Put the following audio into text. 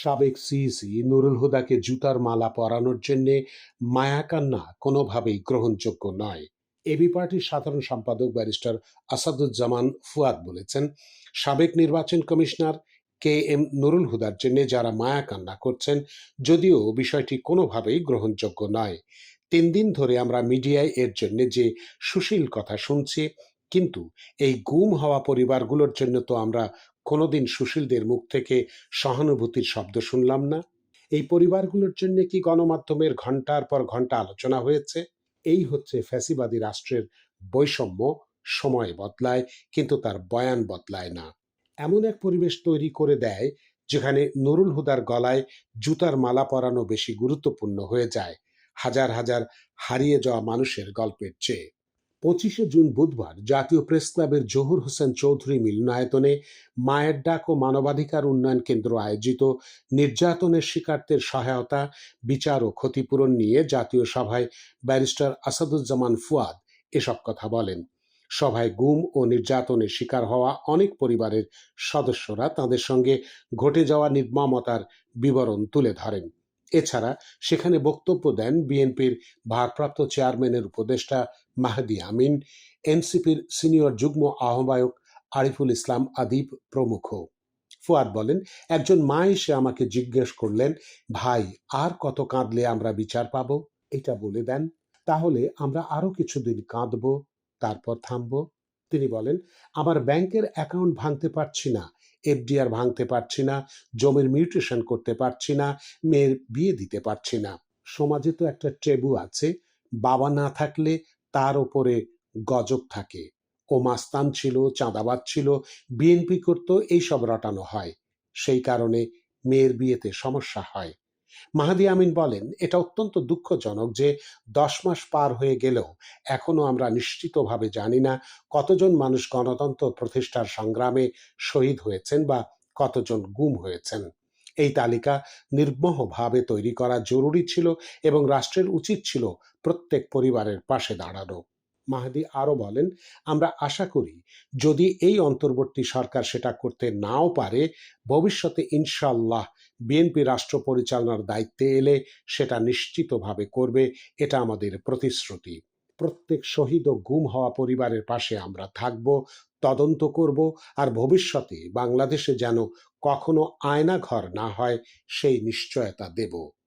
সাবেক সিইসি নুরুল হুদাকে জুতার মালা পরানোর জন্যে মায়াকান্না কোনোভাবেই গ্রহণযোগ্য নয়। এবি পার্টির সাধারণ সম্পাদক ব্যারিস্টার আসাদুজ্জামান ফুয়াদ বলেছেন, সাবেক নির্বাচন কমিশনার কে এম নুরুল হুদার জন্য যারা মায়া কান্না করছেন, যদিও বিষয়টি কোনোভাবেই গ্রহণযোগ্য নয়। তিন দিন ধরে আমরা মিডিয়ায় এর জন্য যে সুশীল কথা শুনছি, কিন্তু এই গুম হওয়া পরিবারগুলোর জন্য তো আমরা কোনোদিন সুশীলদের মুখ থেকে সহানুভূতির শব্দ শুনলাম না। এই পরিবারগুলোর জন্য কি গণমাধ্যমের ঘণ্টার পর ঘণ্টা আলোচনা হয়েছে? এই হচ্ছে ফ্যাসিবাদী রাষ্ট্রের বৈষম্য, সময় বদলায়, কিন্তু তার বয়ান বদলায় না। এমন এক পরিবেশ তৈরি করে দেয়, যেখানে নুরুল হুদার গলায় জুতার মালা পরানো বেশি গুরুত্বপূর্ণ হয়ে যায়। হাজার হাজার হারিয়ে যাওয়া মানুষের গল্পের চেয়ে। পঁচিশে জুন বুধবার জাতীয় প্রেস ক্লাবের জহুর হোসেন চৌধুরী মিলনায়তনে মায়ের ডাক ও মানবাধিকার উন্নয়ন কেন্দ্র আয়োজিত নির্যাতনের শিকারদের সহায়তা, বিচার ও ক্ষতিপূরণ নিয়ে জাতীয় সভায় ব্যারিস্টার আসাদুজ্জামান ফুয়াদ এসব কথা বলেন। সভায় গুম ও নির্যাতনের শিকার হওয়া অনেক পরিবারের সদস্যরা তাদের সঙ্গে ঘটে যাওয়া নির্মমতার বিবরণ তুলে ধরেন। এছাড়া সেখানে বক্তব্য দেন বিএনপির ভারপ্রাপ্ত চেয়ারম্যানের উপদেষ্টা মাহদি আমিন, এনসিপির সিনিয়র যুগ্ম আহ্বায়ক আরিফুল ইসলাম আদিব প্রমুখ। ফুয়াদ বলেন, একজন মা এসে আমাকে জিজ্ঞেস করলেন, ভাই, আর কত কাঁদলে আমরা বিচার পাব? এটা বলে দেন, তাহলে আমরা আরও কিছুদিন কাঁদবো, তারপর থামবো। তিনি বলেন, আমার ব্যাংকের অ্যাকাউন্ট ভাঙতে পারছি না এফডিআর ভাঙতে পারছি না, জমির মিউটেশন করতে পারছি না, মেয়ের বিয়ে দিতে পারছি না। সমাজে তো একটা ট্রেবু আছে, বাবা না থাকলে তার ওপরে গজব থাকে। ও মাস্তান ছিল চাঁদাবাদ ছিল বিএনপি করতো, এইসব রটানো হয়। সেই কারণে মেয়ের বিয়েতে সমস্যা হয়। মাহাদি আমিন বলেন, এটা অত্যন্ত দুঃখজনক যে দশ মাস পার হয়ে গেলেও এখনও আমরা নিশ্চিতভাবে জানি না কতজন মানুষ গণতন্ত্র প্রতিষ্ঠার সংগ্রামে শহীদ হয়েছেন বা কতজন গুম হয়েছেন। এই তালিকা নির্মহভাবে তৈরি করা জরুরি ছিল এবং রাষ্ট্রের উচিত ছিল প্রত্যেক পরিবারের পাশে দাঁড়ানো। মাহাদি আরও বলেন, আমরা আশা করি যদি এই অন্তর্বর্তী সরকার সেটা করতে নাও পারে, ভবিষ্যতে ইনশাল্লাহ বিএনপি রাষ্ট্র পরিচালনার দায়িত্বে এলে সেটা নিশ্চিতভাবে করবে। এটা আমাদের প্রতিশ্রুতি। প্রত্যেক শহীদ ও গুম হওয়া পরিবারের পাশে আমরা থাকব, তদন্ত করব আর ভবিষ্যতে বাংলাদেশে যেন কখনো আয়না ঘর না হয়, সেই নিশ্চয়তা দেব।